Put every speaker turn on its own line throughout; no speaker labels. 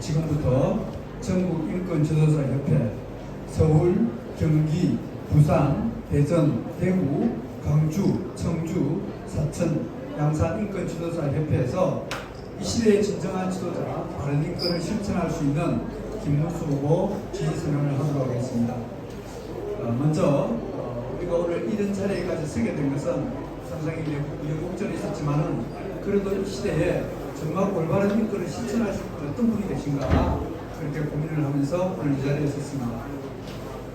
지금부터 전국 인권 지도자 협회 서울, 경기, 부산, 대전, 대구, 광주, 청주, 사천, 양산 인권 지도자 협회에서 이 시대의 진정한 지도자, 바른 인권을 실천할 수 있는 김문수 후보 지지 선언을 하도록 하겠습니다. 어, 먼저 어, 우리가 오늘 이런 자리에까지 서게 된 것은 상당히 우여곡절이 있었지만은 그래도 이 시대에 정말 올바른 인권을 실천하실 분 어떤 분이 계신가 그렇게 고민을 하면서 오늘 이 자리에 섰습니다.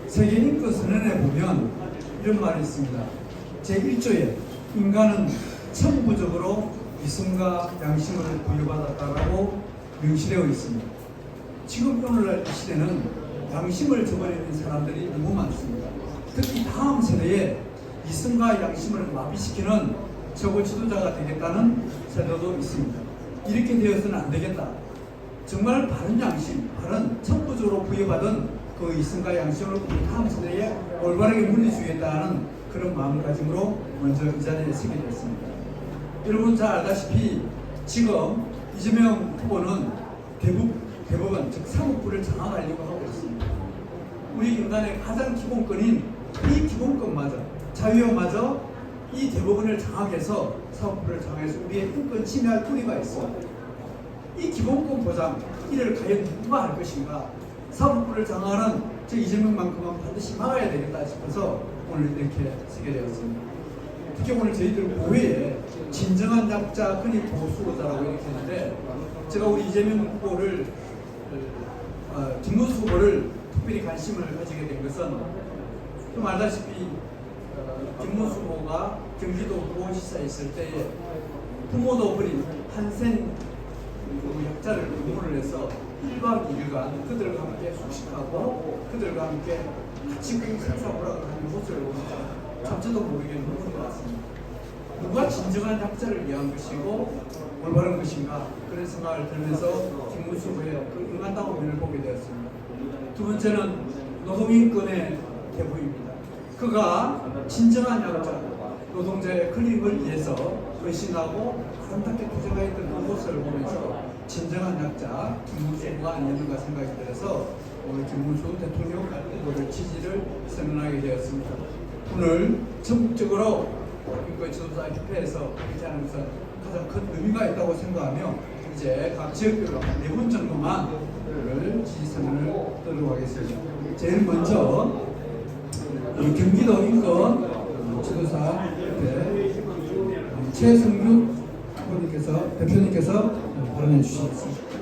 세계 인권 선언에 보면 이런 말이 있습니다. 제1조에 인간은 천부적으로 이성과 양심을 부여받았다라고 명시되어 있습니다. 지금 오늘날 이 시대는 양심을 저버리는 사람들이 너무 많습니다. 특히 다음 세대에 이성과 양심을 마비시키는 저거 지도자가 되겠다는 세대도 있습니다. 이렇게 되어서는 안 되겠다. 정말 바른 양심, 바른 천부적으로 부여받은 그 이성과 양심을 다음 세대에 올바르게 물려주겠다는 그런 마음가짐으로 먼저 이 자리에 서게 됐습니다. 여러분 잘 알다시피 지금 이재명 후보는 대북, 대법원, 즉 사법부를 장악하려고 하고 있습니다. 우리 인간의 가장 기본권인 이 기본권마저, 자유마저 이 대법원을 장악해서 사법부를 장악해서 우리의 인권 침해할 뿌리가 있어. 이 기본권 보장, 이를 과연 누가 할 것인가? 사법부를 장악하는 저 이재명만큼은 반드시 막아야 되겠다 싶어서 오늘 이렇게 쓰게 되었습니다. 특히 오늘 저희들 고회에 진정한 약자 흔히 보수자라고 이렇게 했는데 제가 우리 이재명 후보를 어, 김문수 후보를 특별히 관심을 가지게 된 것은 좀 알다시피 어, 김문수 후보가 경기도 후보지사에 있을 때에 부모도 버린 한센 그 약자를 응원을 해서 1박 2일간 그들과 함께 숙식하고 그들과 함께 같이 그 생사보락을 하는 모습을 참 저도 모르게 눈물이 나왔습니다. 누가 진정한 약자를 위한 것이고 올바른 것인가 그런 생각을 들면서 김문수 후보의 그 인간다움을 보게 되었습니다. 두 번째는 노동인권의 대부입니다. 그가 진정한 약자, 노동자의 클릭을 위해서 헌신하고 아름답게 투쟁하였던 그 모습을 보면서 진정한 약자 김문수 후보가 아니었는가 생각이 들어서 오늘 김문수 대통령 후보를 지지를 선언하게 되었습니다. 오늘 전국적으로 인권 지도자 협회에서 그렇게 하는 것은 가장 큰 의미가 있다고 생각하며 이제 각 지역별로 네 분 정도만 을 지지 선언을 하도록 하겠습니다. 제일 먼저 우리 경기도 인권 지도사 협회 최승규 후보님께서 대표님께서 발언해 주시겠습니다.